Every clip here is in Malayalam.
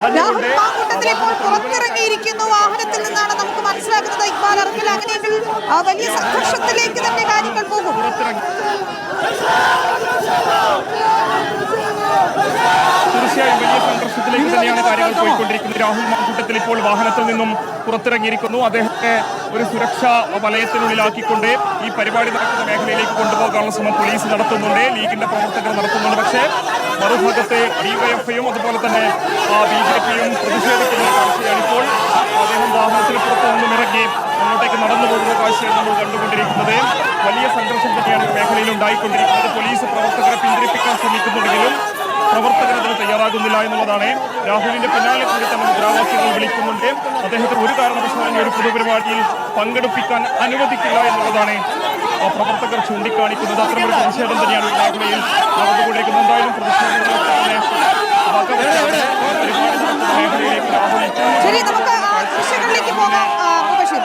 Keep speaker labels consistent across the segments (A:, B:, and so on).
A: രാഹുൽ മാങ്കൂട്ടത്തിൽ ഇപ്പോൾ പുറത്തിറങ്ങിയിരിക്കുന്നു. വാഹനത്തിൽ നിന്നാണ് നമുക്ക് മനസ്സിലാക്കുന്നത് ഇക്ബാൽ അറക്കിൽ അങ്ങനെയെങ്കിൽ വലിയ സംഘർഷത്തിലേക്ക് തന്നെ കാര്യങ്ങൾ പോകും.
B: തീർച്ചയായും വലിയ സംഘർഷത്തിലേക്ക് തന്നെയാണ് കാര്യങ്ങൾ പോയിക്കൊണ്ടിരിക്കുന്നത്. രാഹുൽ മാങ്കൂട്ടത്തിൽ ഇപ്പോൾ വാഹനത്തിൽ നിന്നും പുറത്തിറങ്ങിയിരിക്കുന്നു. അദ്ദേഹത്തെ ഒരു സുരക്ഷാ വലയത്തിനുള്ളിലാക്കിക്കൊണ്ട് ഈ പരിപാടി നടക്കുന്ന മേഖലയിലേക്ക് കൊണ്ടുപോകാനുള്ള ശ്രമം പോലീസ് നടത്തുന്നുണ്ട്. ലീഗിന്റെ പ്രവർത്തകർ നടത്തുന്നുണ്ട്. പക്ഷേ മറുഭാഗത്തെ ഡിവൈഎഫ്ഐയും അതുപോലെ തന്നെ ബി ജെ പിയും പ്രതിഷേധിക്കുന്ന കാഴ്ചയാണ് ഇപ്പോൾ. അദ്ദേഹം വാഹനത്തിന് പുറത്തു നിന്നും ഇറങ്ങി അങ്ങോട്ടേക്ക് നടന്നു പോകുന്ന കാഴ്ചയാണ് നമ്മൾ കണ്ടുകൊണ്ടിരിക്കുന്നത്. വലിയ സംഘർഷം തന്നെയാണ് മേഖലയിൽ ഉണ്ടായിക്കൊണ്ടിരിക്കുന്നത്. പോലീസ് പ്രവർത്തകരെ പിന്തിരിപ്പിക്കാൻ ശ്രമിക്കുന്നുണ്ടെങ്കിലും പ്രവർത്തകർ അതിന് തയ്യാറാകുന്നില്ല എന്നുള്ളതാണ്. രാഹുലിന്റെ പിന്നാലെ കൂടി തന്നെ മുദ്രാവാക്യങ്ങൾ വിളിക്കുന്നുണ്ട് അദ്ദേഹത്തിന് ഒരു കാരണവശാലും ഒരു പൊതുപരിപാടിയിൽ പങ്കെടുപ്പിക്കാൻ അനുവദിക്കില്ല എന്നുള്ളതാണ് പ്രവർത്തകർ ചൂണ്ടിക്കാണിക്കുന്നത്. അത്തരമൊരു പ്രതിഷേധം തന്നെയാണ് ഈ മേഖലയിൽ നടന്നുകൊണ്ടിരിക്കുന്നത് എന്തായാലും പ്രതിഷേധങ്ങളൊക്കെ തന്നെ വകവെച്ചാണ് ഈ പരിപാടി നടക്കുന്ന മേഖലയിലേക്ക് രാഹുൽ
A: ശരി നമുക്ക് ആ ദൃശ്യങ്ങളിലേക്ക് പോകാം ആ, മുബഷീർ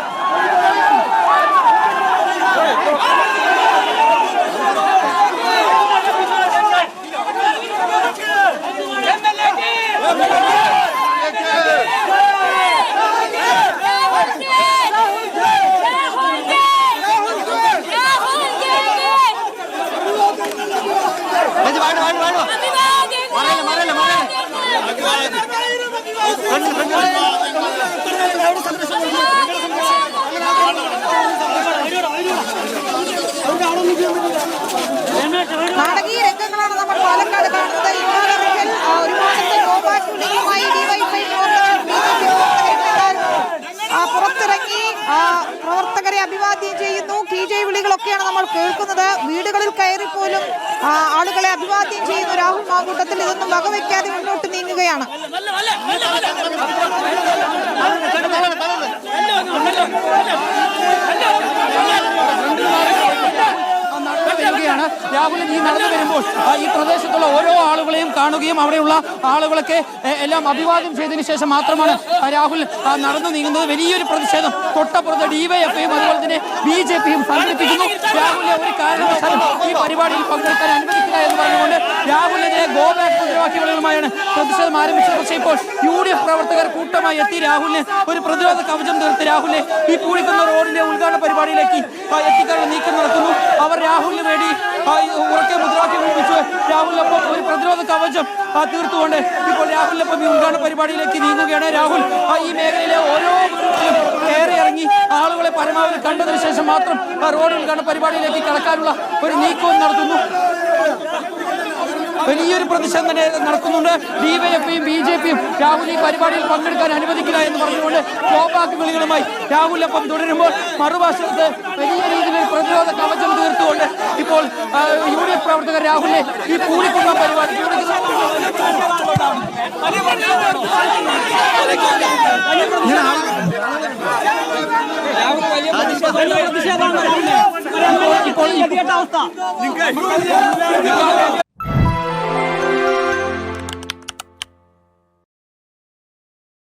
A: നാടകീയ രംഗങ്ങളാണ് നമ്മൾ പാലക്കാട് കാണുന്നത് ഇക്ബാൽ അറക്കൽ ആ, ഒരു ഭാഗത്ത് ഗോപാൽ പുള്ളിയുമായി ഡിവൈഫൈ പ്രവർത്തകർ BJP പ്രവർത്തകർ ആ, പുറത്തിറങ്ങി ആ, പ്രവർത്തകരെ അഭിവാദ്യം ചെയ്യുന്നു കി ജയ് വിളികളൊക്കെയാണ് നമ്മൾ കേൾക്കുന്നത് വീടുകളിൽ കയറി പോലും ആളുകളെ അഭിവാദ്യം ചെയ്യുന്ന രാഹുൽ മാങ്കൂട്ടത്തിൽ ഇതൊന്നും വകവയ്ക്കാതെ മുന്നോട്ട് നീങ്ങുകയാണ്
C: നടന്നു രാഹുൽ ഈ നടന്നു വരുമ്പോൾ ഈ പ്രദേശത്തുള്ള ഓരോ ആളുകളെയും കാണുകയും അവിടെയുള്ള ആളുകളൊക്കെ എല്ലാം അഭിവാദ്യം ചെയ്തതിനു ശേഷം മാത്രമാണ് രാഹുൽ നടന്നു നീങ്ങുന്നത്. വലിയൊരു പ്രതിഷേധം. തൊട്ടപ്പുറത്ത് ഡിവൈഎഫ്ഐയും അതുപോലെ തന്നെ ബി ജെ പിയും സംഘടിപ്പിക്കുന്നു. രാഹുലിനെ ഒരു കാരണവശാലും ഈ പരിപാടിയിൽ പങ്കെടുക്കാൻ അനുവദിക്കില്ല എന്ന് പറഞ്ഞുകൊണ്ട് രാഹുലിനെതിരെ ഗോ ബാക്ക് മുദ്രാവാക്യങ്ങളുമായാണ് പ്രതിഷേധം ആരംഭിച്ചത്. പക്ഷേ ഇപ്പോൾ യു ഡി എഫ് പ്രവർത്തകർ കൂട്ടമായി എത്തി. രാഹുലിനെ ഒരു പ്രതിരോധ കവചം തീർത്ത് രാഹുലിനെ ഈ കൂടിക്കുന്ന റോഡിന്റെ ഉദ്ഘാടന പരിപാടിയിലേക്ക് എത്തിക്കാനുള്ള നീക്കം നടത്തുന്നു അവർ രാഹുലിന് വേണ്ടി ഉറക്കെ മുദ്രാവാക്യം വിളിപ്പിച്ച് രാഹുലിനൊപ്പം ഒരു പ്രതിരോധ കവചം തീർത്തുകൊണ്ട് ഇപ്പോൾ രാഹുലിനൊപ്പം ഈ ഉദ്ഘാടന പരിപാടിയിലേക്ക് നീങ്ങുകയാണ് രാഹുൽ. ഈ മേഖലയിലെ ഓരോ ഏറെ ഇറങ്ങി ആളുകളെ പരമാവധി കണ്ടതിന് ശേഷം മാത്രം റോഡ് ഉദ്ഘാടന പരിപാടിയിലേക്ക് കടക്കാനുള്ള ഒരു നീക്കവും നടത്തുന്നു. വലിയൊരു പ്രതിഷേധം തന്നെ നടക്കുന്നുണ്ട്. ഡിവൈഎഫ്ഐയും ബി ജെ പിയും രാഹുൽ ഈ പരിപാടിയിൽ പങ്കെടുക്കാൻ അനുവദിക്കില്ല എന്ന് പറഞ്ഞുകൊണ്ട് കോപ്പാക്ക് വിളികളുമായി രാഹുലിനൊപ്പം തുടരുമ്പോൾ മറുവശത്ത് വലിയ രീതിയിൽ പ്രതിരോധ കവചം തീർത്തുകൊണ്ട് ഇപ്പോൾ യു ഡി എഫ് പ്രവർത്തകർ രാഹുലിനെ ഈ പൂളിക്കുന്ന പരിപാടി ഇപ്പോൾ